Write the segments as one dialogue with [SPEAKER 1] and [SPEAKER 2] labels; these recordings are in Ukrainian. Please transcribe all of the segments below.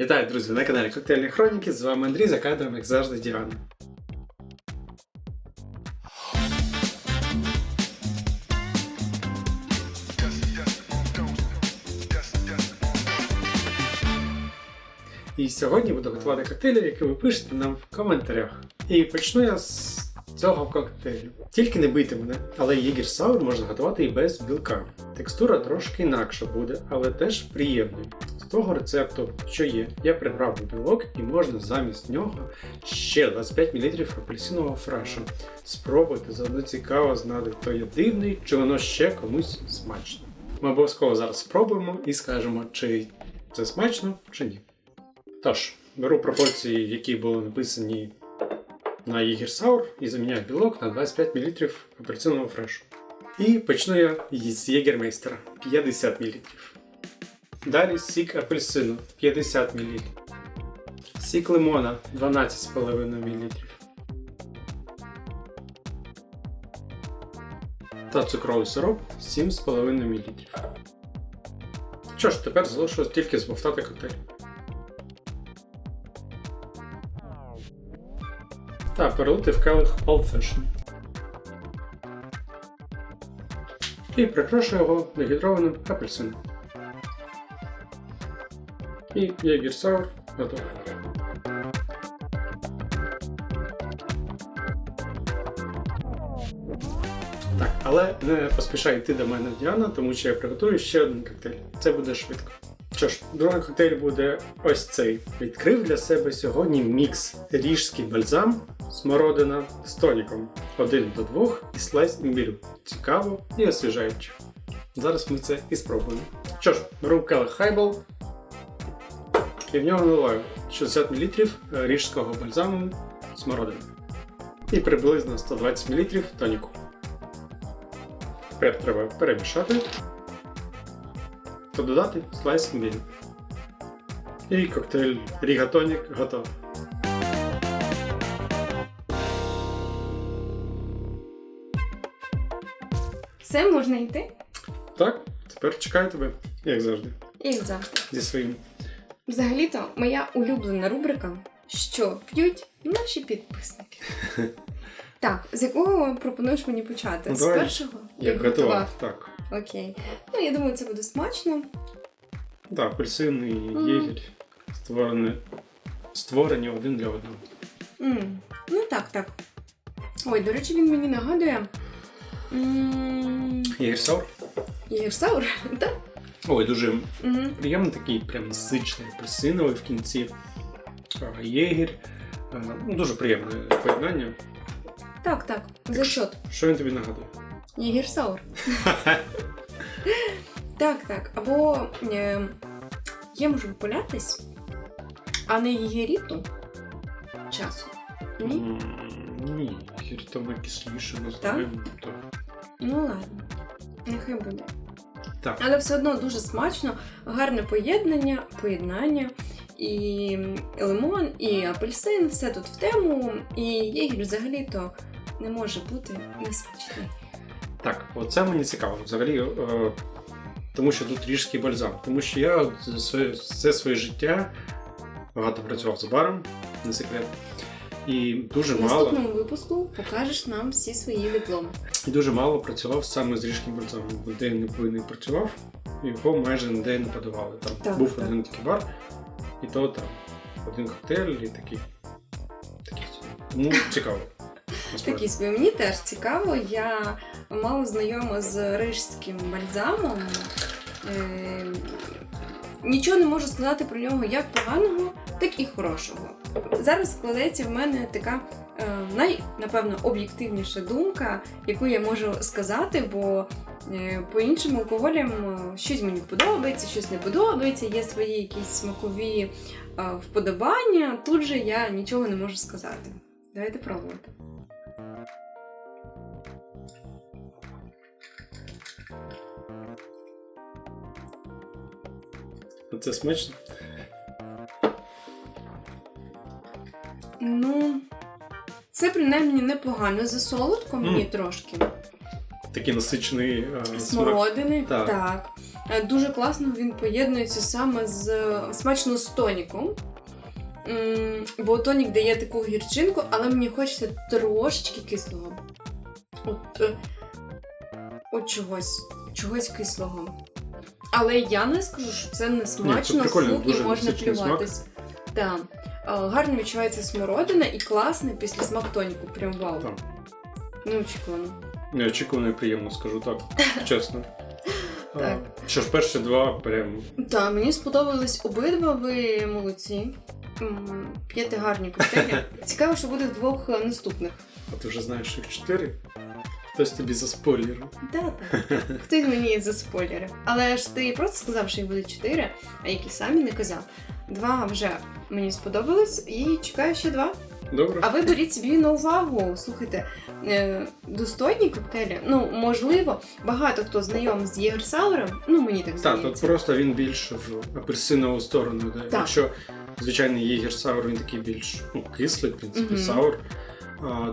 [SPEAKER 1] Вітаю, друзі, на каналі Коктейльні Хроніки. З вами Андрій за кадром, як завжди, Діана. І сьогодні буду готувати коктейлі, які ви пишете нам в коментарях. І почну я з цього коктейлю. Тільки не бийте мене, але Єгір Саур можна готувати і без білка. Текстура трошки інакша буде, але теж приємний. З того рецепту, що є, я прибрав білок і можна замість нього ще 25 мл апельсинового фрешу. Спробуйте, заодно цікаво знати, то є дивний, чи воно ще комусь смачно. Ми обов'язково зараз спробуємо і скажемо, чи це смачно, чи ні. Тож, беру пропорції, які були написані на Єгерсаур і заміняю білок на 25 мл апельсинового фрешу. І почну я з Єгермейстера 50 мл. Далі сік апельсину 50 мл. Сік лимона 12,5 мл. Та цукровий сироп 7,5 мл. Що ж, тепер залишилось тільки збовтати коктейль. Та перелити в келих Old Fashion. І прикрашу його дегідрованим апельсином. І Єгір Саур готовий. Так, але не поспішай йти до мене, Діана, тому що я приготую ще один коктейль. Це буде швидко. Що ж, другий коктейль буде ось цей. Відкрив для себе сьогодні мікс ріжський бальзам, смородина з тоніком. Один до двох і слайс імбірю. Цікаво і освіжаюче. Зараз ми це і спробуємо. Що ж, беру келих хайбол і в нього наливаю 60 мл ріжського бальзаму смородини. І приблизно 120 мл тоніку. Тепер треба перемішати та додати слайс імбірю. І коктейль Рігатонік готовий.
[SPEAKER 2] Все можна йти,
[SPEAKER 1] Так, тепер чекаю тебе, як завжди,
[SPEAKER 2] як завжди.
[SPEAKER 1] зі своїм.
[SPEAKER 2] Взагалі-то моя улюблена рубрика Що п'ють наші підписники. Так, з якого пропонуєш мені почати?
[SPEAKER 1] Ну,
[SPEAKER 2] з
[SPEAKER 1] давай.
[SPEAKER 2] першого?
[SPEAKER 1] Як готував, так.
[SPEAKER 2] Окей. Ну, я думаю, це буде смачно.
[SPEAKER 1] Так, апельсин і
[SPEAKER 2] Мгм.
[SPEAKER 1] єгіль створені, створені один для одного.
[SPEAKER 2] м Ну так, так. Ой, до речі, він мені нагадує. м,
[SPEAKER 1] Єгір саур.
[SPEAKER 2] Єгерсаур, так?
[SPEAKER 1] Ой, дуже
[SPEAKER 2] Мгм.
[SPEAKER 1] приємний такий, прям насичений, апельсиновий в кінці. А. А, Ну, дуже приємне поєднання.
[SPEAKER 2] Так, так. За счет.
[SPEAKER 1] Що він тобі нагадує?
[SPEAKER 2] Єгерсаур. Так, так. Або е, я можу помилятись, а не єгеріту часу. Ні?
[SPEAKER 1] М, Ні, єгір там кисліше, називаємо. Так.
[SPEAKER 2] Ну ладно, нехай буде.
[SPEAKER 1] Так.
[SPEAKER 2] Але все одно дуже смачно, гарне поєднання, поєднання. І лимон, і апельсин, все тут в тему. І єгір взагалі-то не може бути несмачний.
[SPEAKER 1] Так, оце мені цікаво. Взагалі, е, тому що тут ріжський бальзам. Тому що я своє, все своє життя багато працював за баром, не секрет. І дуже
[SPEAKER 2] В
[SPEAKER 1] мало,
[SPEAKER 2] наступному випуску покажеш нам всі свої дипломи.
[SPEAKER 1] і дуже мало працював саме з ріжським бальзамом. Де не, не працював, його майже ніде не подавали. Там
[SPEAKER 2] Так,
[SPEAKER 1] був
[SPEAKER 2] так.
[SPEAKER 1] один такий бар, і то там один коктейль і такий. такий. Тому цікаво.
[SPEAKER 2] Такі собі. Мені теж цікаво. Я мало знайома з рижським бальзамом. Е, нічого не можу сказати про нього як поганого, так і хорошого. Зараз складається в мене така е, най, напевно, об'єктивніша думка, яку я можу сказати, бо е, по іншим алкоголям щось мені подобається, щось не подобається, є свої якісь смакові вподобання. Тут же я нічого не можу сказати. Давайте пробувати.
[SPEAKER 1] Це смачно.
[SPEAKER 2] Ну, це принаймні непогано. Засолодко мені
[SPEAKER 1] Мгм.
[SPEAKER 2] трошки.
[SPEAKER 1] Такий насичений е, смак.
[SPEAKER 2] Смородини.
[SPEAKER 1] Так.
[SPEAKER 2] Так. Е, Дуже класно він поєднується саме з е, смачно з тоніком. М, Бо тонік дає таку гірчинку, але мені хочеться трошечки кислого. От, е, от чогось, чогось кислого. Але я не скажу, що це не смачно, фу, і можна плюватись. Так. Е, Гарно відчувається смородина і класний після смак тоніку. Прям вау.
[SPEAKER 1] Так.
[SPEAKER 2] Неочікувано.
[SPEAKER 1] Неочікувано і приємно, скажу так, чесно.
[SPEAKER 2] Так.
[SPEAKER 1] Що ж, перші два прям
[SPEAKER 2] Так, мені сподобались обидва, ви молодці. П'єте гарні коктейлі. Цікаво, що буде двох е, наступних.
[SPEAKER 1] А ти вже знаєш, їх чотири? Хтось тобі заспойлерив.
[SPEAKER 2] Да, так. Хтось мені заспойлерив. Але ж ти просто сказав, що їх буде чотири, а які самі не казав. Два вже мені сподобались і чекаю ще два.
[SPEAKER 1] Добре?
[SPEAKER 2] А ви беріть собі на увагу. Слухайте, е, достойні коктейлі. Ну, можливо, багато хто знайом з Єгерсауром, ну мені так
[SPEAKER 1] Так,
[SPEAKER 2] здається.
[SPEAKER 1] тут просто він більш в апельсинову сторону.
[SPEAKER 2] Так.
[SPEAKER 1] Якщо звичайний єгір саур, він такий більш ну, кислий, в принципі,
[SPEAKER 2] Мгм.
[SPEAKER 1] саур.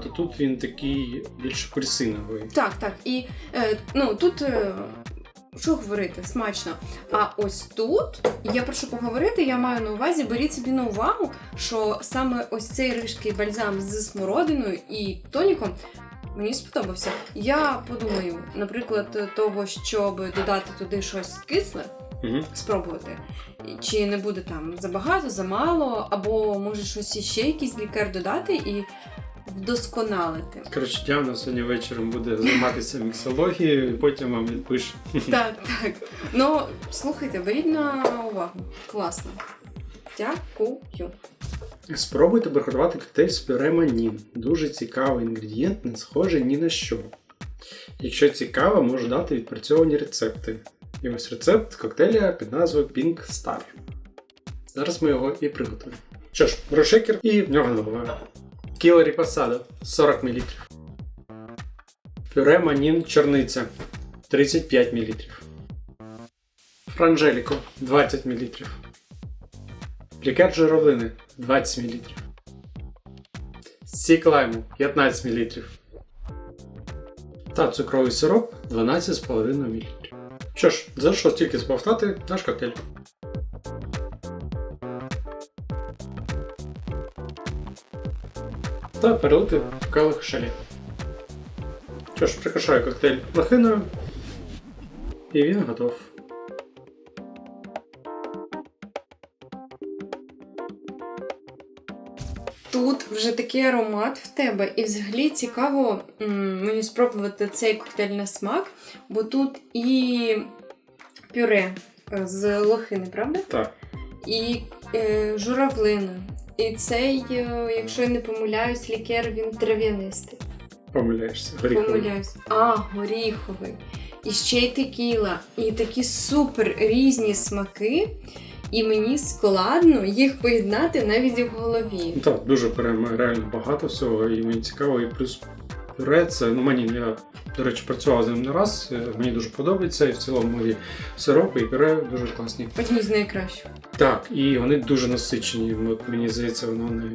[SPEAKER 1] То тут він такий більш апельсиновий.
[SPEAKER 2] Так, так. І е, ну тут. Е, що говорити, смачно. А ось тут я прошу поговорити, я маю на увазі, беріть собі на увагу, що саме ось цей рижський бальзам з смородиною і тоніком мені сподобався. Я подумаю, наприклад, того, щоб додати туди щось кисле,
[SPEAKER 1] Угу.
[SPEAKER 2] спробувати. Чи не буде там забагато, замало, або може щось іще якийсь лікар додати і вдосконалити.
[SPEAKER 1] Коротше, Діана сьогодні вечором буде займатися міксологією, потім вам відпише.
[SPEAKER 2] Так, так. Ну, слухайте, беріть на увагу. Класно. Дякую.
[SPEAKER 1] Спробуйте приготувати коктейль з пюре манін. Дуже цікавий інгредієнт, не схожий ні на що. Якщо цікаво, можу дати відпрацьовані рецепти. І ось рецепт коктейля під назвою Pink Star. Зараз ми його і приготуємо. Що ж, рошекер і в нього наливаю. Кіло ріпасадо 40 мл. Пюре манін чорниця 35 мл. Франжеліко 20 мл. Лікер журавлини 20 мл. Сік лайму 15 мл. Та цукровий сироп 12,5 мл. Що ж, залишилось тільки сповтати наш коктейль. Та перелити в келих шалі. Що ж, прикрашаю коктейль лохиною. І він готов.
[SPEAKER 2] Тут вже такий аромат в тебе, і взагалі цікаво мені спробувати цей коктейль на смак, бо тут і пюре е, з лохини, правда?
[SPEAKER 1] Так.
[SPEAKER 2] І е, журавлина. І цей, е, якщо я не помиляюсь, лікер він трав'янистий.
[SPEAKER 1] Помиляєшся. Горіховий.
[SPEAKER 2] Помиляюсь. А, горіховий. І ще й текіла. І такі супер різні смаки. І мені складно їх поєднати навіть в голові.
[SPEAKER 1] Так, дуже прямо реально багато всього, і мені цікаво, і плюс пюре це, ну мені я, до речі, працював з ним не раз, е, мені дуже подобається, і в цілому і сиропи, і пюре дуже класні.
[SPEAKER 2] Одні з найкращих.
[SPEAKER 1] Так, і вони дуже насичені. От мені здається, воно не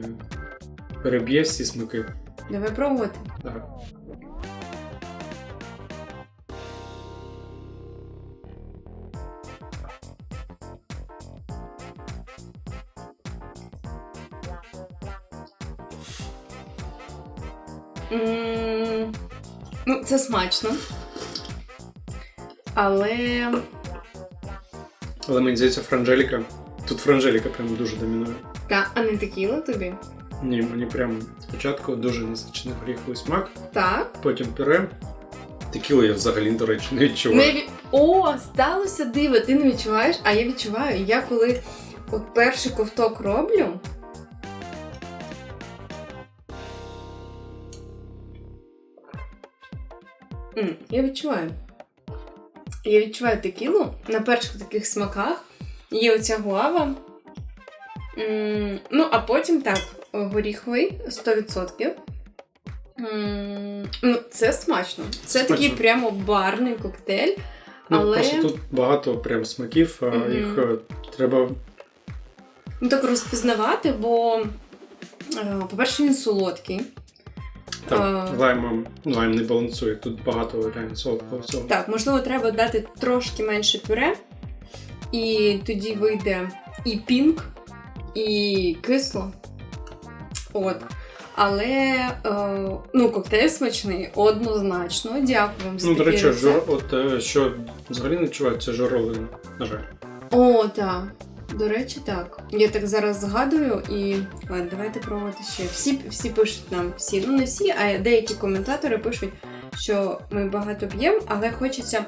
[SPEAKER 1] переб'є всі смаки.
[SPEAKER 2] Давай пробувати.
[SPEAKER 1] Так.
[SPEAKER 2] Ну, це смачно. Але
[SPEAKER 1] Але мені здається, франжеліка. Тут франжеліка прям дуже домінує.
[SPEAKER 2] та, а не текіла тобі?
[SPEAKER 1] Ні, мені прям спочатку дуже насичений горіховий смак,
[SPEAKER 2] Так.
[SPEAKER 1] потім пюре. Текілу я взагалі, до речі, не відчуваю.
[SPEAKER 2] Не ві... О, сталося диво, ти не відчуваєш, а я відчуваю. Я коли от перший ковток роблю. М, я відчуваю. Я відчуваю текілу на перших таких смаках. Є оця гуава. М, ну, а потім так, горіховий 100%. М, ну, це смачно. Це
[SPEAKER 1] Смачно.
[SPEAKER 2] такий прямо барний коктейль.
[SPEAKER 1] Ну,
[SPEAKER 2] але-
[SPEAKER 1] Просто тут багато прям смаків, а
[SPEAKER 2] Мгм.
[SPEAKER 1] їх е, треба.
[SPEAKER 2] Ну, так розпізнавати, бо, е, по-перше, він солодкий.
[SPEAKER 1] Так,
[SPEAKER 2] А.
[SPEAKER 1] лаймом, лайм не балансує. Тут багато реально солодкого всього.
[SPEAKER 2] Так, можливо, треба дати трошки менше пюре, І тоді вийде і пінк, і кисло. От. Але е, ну, коктейль смачний, однозначно. Дякую вам за
[SPEAKER 1] Ну, до речі, жор... от е, що взагалі не відчувається жоролин, на жаль.
[SPEAKER 2] О, так. До речі, так. Я так зараз згадую і ладно, давайте пробувати ще. Всі, всі пишуть нам, всі, ну не всі, а деякі коментатори пишуть, що ми багато п'ємо, але хочеться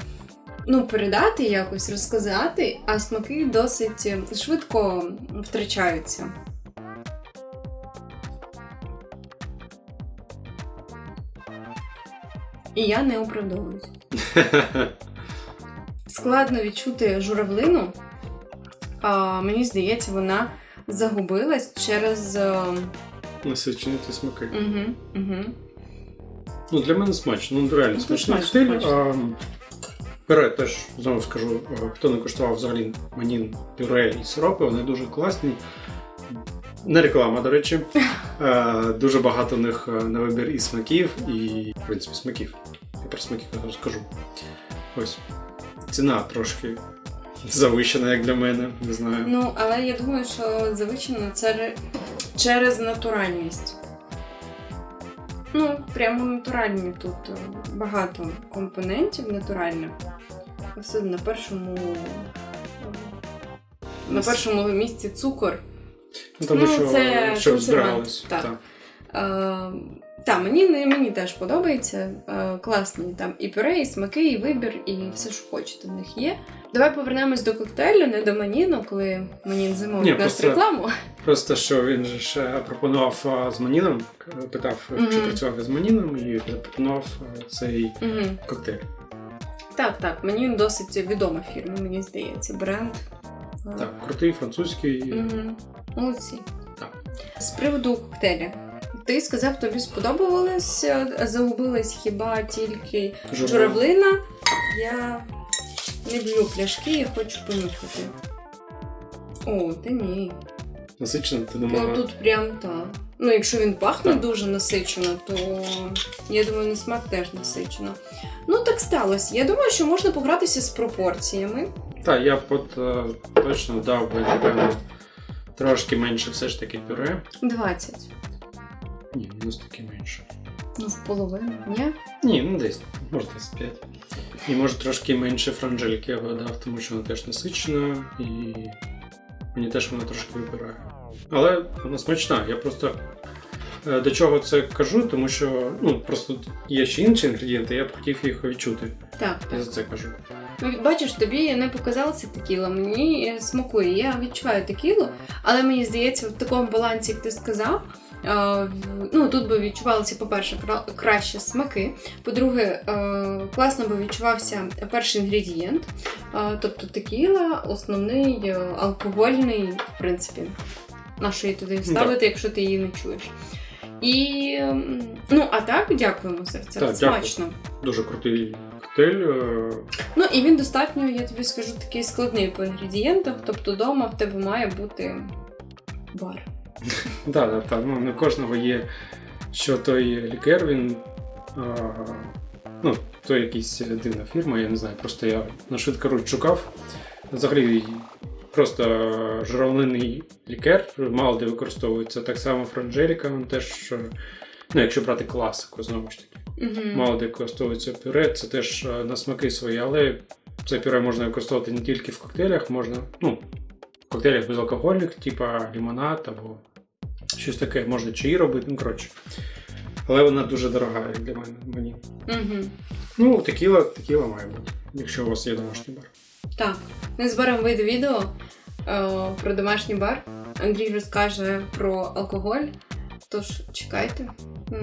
[SPEAKER 2] ну, передати якось, розказати, а смаки досить швидко втрачаються. І я не оправдовуюсь. Складно відчути журавлину. А, мені здається, вона загубилась через. е,
[SPEAKER 1] Насичені смаки.
[SPEAKER 2] Угу, угу.
[SPEAKER 1] Ну, для мене смачно, ну реально
[SPEAKER 2] Ну,
[SPEAKER 1] смачний. А, пюре теж знову скажу, е, хто не куштував взагалі манін пюре і сиропи, вони дуже класні. Не реклама, до речі. Е, Дуже багато в них на вибір і смаків, і, в принципі, смаків. Я про смаків не розкажу. Ось. Ціна трошки завищена, як для мене, не знаю.
[SPEAKER 2] Ну, але я думаю, що завищено це ре- через натуральність. Ну, прямо натуральні тут е, багато компонентів натуральних. Все на першому. е, На першому місці цукор.
[SPEAKER 1] Ну, тому
[SPEAKER 2] ну,
[SPEAKER 1] що,
[SPEAKER 2] це консервант,
[SPEAKER 1] збирались.
[SPEAKER 2] так.
[SPEAKER 1] Так.
[SPEAKER 2] Е, та, мені, не- мені теж подобається. Е, класні там і пюре, і смаки, і вибір, і все, що хочете в них є. Давай повернемось до коктейлю, не до маніну, коли манін
[SPEAKER 1] Ні,
[SPEAKER 2] замовить нас
[SPEAKER 1] просто-
[SPEAKER 2] рекламу.
[SPEAKER 1] Просто що він же ще пропонував з маніном, питав, чи працював з маніном, і запропонував а, цей
[SPEAKER 2] Угу.
[SPEAKER 1] коктейль.
[SPEAKER 2] Так, так, манін досить відома фірма, мені здається, бренд.
[SPEAKER 1] Так, крутий французький.
[SPEAKER 2] Угу. Молодці.
[SPEAKER 1] Так.
[SPEAKER 2] З приводу коктейля. Ти сказав, тобі сподобалось, е, загубилась хіба тільки
[SPEAKER 1] журавлина.
[SPEAKER 2] Я не б'ю пляшки, я хочу понюхати. О, та ні.
[SPEAKER 1] Насичено, ти
[SPEAKER 2] Ну тут прям так. Ну, якщо він пахне
[SPEAKER 1] Так.
[SPEAKER 2] дуже насичено, то я думаю, на смак теж насичено. Ну, так сталося. Я думаю, що можна погратися з пропорціями.
[SPEAKER 1] Так, я б от е, точно дав би, напевно, трошки менше все ж таки пюре.
[SPEAKER 2] 20.
[SPEAKER 1] Ні, ну таки менше.
[SPEAKER 2] Ну, в половину, ні?
[SPEAKER 1] Ні, ну десь, може десь 5. І може трошки менше франжельки я дав, тому що вона теж насичена і мені теж вона трошки вибирає. Але вона смачна. Я просто е, до чого це кажу, тому що ну, просто є ще інші інгредієнти, я б хотів їх відчути.
[SPEAKER 2] Так,
[SPEAKER 1] Я
[SPEAKER 2] так.
[SPEAKER 1] за це кажу.
[SPEAKER 2] Ну, бачиш, тобі не показалося текіла, мені е, смакує. Я відчуваю текілу, але мені здається, в такому балансі, як ти сказав. Е, Ну, тут би відчувалися, по-перше, кра- краще смаки. По-друге, е, класно би відчувався перший інгредієнт, е, тобто текіла, основний алкогольний, в принципі, на що її туди ставити, якщо ти її не чуєш. І ну, а так, дякуємо за рецепт.
[SPEAKER 1] Так, дякую.
[SPEAKER 2] Смачно.
[SPEAKER 1] Дуже крутий коктейль.
[SPEAKER 2] Ну і він достатньо, я тобі скажу, такий складний по інгредієнтах. Тобто вдома в тебе має бути бар.
[SPEAKER 1] Да, так. Ну, не кожного є, що той лікер, він. А, ну, то якась дивна фірма, я не знаю. Просто я на швидкоруч шукав. Взагалі, просто журавлиний лікер мало де використовується. Так само франжеліка, він теж. Ну, якщо брати класику, знову ж таки.
[SPEAKER 2] Угу.
[SPEAKER 1] Мало де використовується пюре, це теж на смаки свої, але це пюре можна використовувати не тільки в коктейлях, можна, ну, коктейлях безалкогольних, типа лімонад або щось таке, можна чаї робити, ну коротше. Але вона дуже дорога для мене мені.
[SPEAKER 2] Угу.
[SPEAKER 1] Ну, текіла, текіла має бути, якщо у вас є домашній бар.
[SPEAKER 2] Так, незабаром вийде відео е, про домашній бар. Андрій розкаже про алкоголь. Тож чекайте.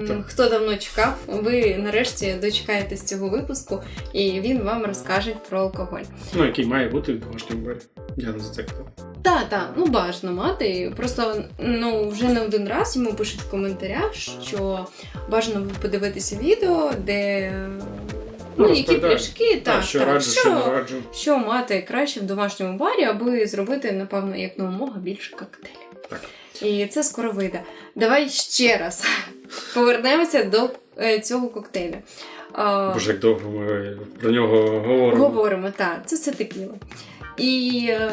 [SPEAKER 1] Так.
[SPEAKER 2] Хто давно чекав, ви нарешті дочекаєтесь цього випуску, і він вам розкаже про алкоголь.
[SPEAKER 1] Ну, який має бути в домашньому барі. Я не за це казав.
[SPEAKER 2] Та, та, ну бажано мати. Просто ну вже не один раз йому пишуть в коментарях, що бажано подивитися відео, де ну,
[SPEAKER 1] Ну,
[SPEAKER 2] які пляшки,
[SPEAKER 1] Так,
[SPEAKER 2] так,
[SPEAKER 1] що
[SPEAKER 2] так,
[SPEAKER 1] раджу, що не раджу.
[SPEAKER 2] що мати краще в домашньому барі, аби зробити, напевно, як намога більше коктейлів.
[SPEAKER 1] Так.
[SPEAKER 2] І це скоро вийде. Давай ще раз повернемося до е, цього коктейля.
[SPEAKER 1] Боже, як довго ми про нього говоримо.
[SPEAKER 2] Говоримо, так, це все текіла. І е,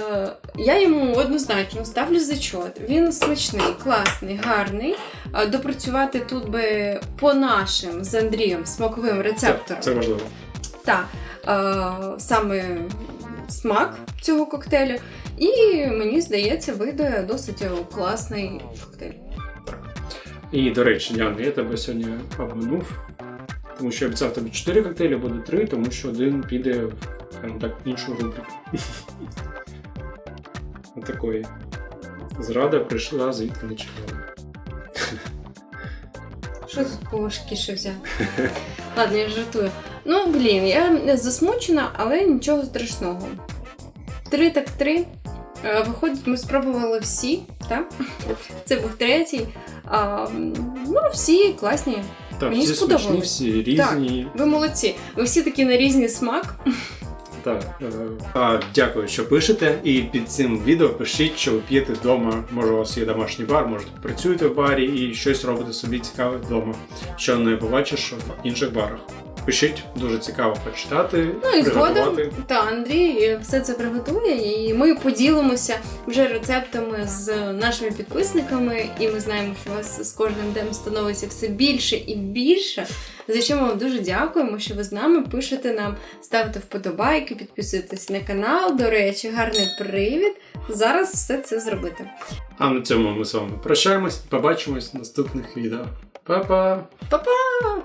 [SPEAKER 2] я йому однозначно ставлю зачот. Він смачний, класний, гарний. Допрацювати тут би по нашим з Андрієм смаковим
[SPEAKER 1] Це,
[SPEAKER 2] рецепторам.
[SPEAKER 1] це важливо.
[SPEAKER 2] та е, саме смак цього коктейлю. І мені здається, вийде досить класний коктейль.
[SPEAKER 1] І, до речі, Діана, я тебе сьогодні обманув, тому що я обіцяв тобі 4 коктейлі, буде 3, тому що один піде в скажімо так, іншу рубрику. Отакої. Зрада прийшла, звідки не чекала.
[SPEAKER 2] Що з кого шкіше взяти? Ладно, я жартую. Ну, блін, я засмучена, але нічого страшного. Три так три. Виходить, ми спробували всі, так? Це був третій. А, ну, всі класні.
[SPEAKER 1] Так,
[SPEAKER 2] Мені
[SPEAKER 1] всі
[SPEAKER 2] сподобалось.
[SPEAKER 1] смачні, всі різні.
[SPEAKER 2] Ви молодці. Ви всі такі на різний смак.
[SPEAKER 1] Так. е, А, дякую, що пишете. І під цим відео пишіть, що ви п'єте вдома. Може, у вас є домашній бар, може, працюєте в барі і щось робите собі цікаве вдома, що не побачиш в інших барах. Пишіть, дуже цікаво почитати,
[SPEAKER 2] Ну і згодом та Андрій все це приготує, і ми поділимося вже рецептами з нашими підписниками. І ми знаємо, що у вас з кожним днем становиться все більше і більше. За що ми вам дуже дякуємо, що ви з нами пишете нам, ставите вподобайки, підписуєтесь на канал. До речі, гарний привід. Зараз все це зробити.
[SPEAKER 1] А на цьому ми з вами прощаємось. Побачимось в наступних відео. Па-па!
[SPEAKER 2] Па-па!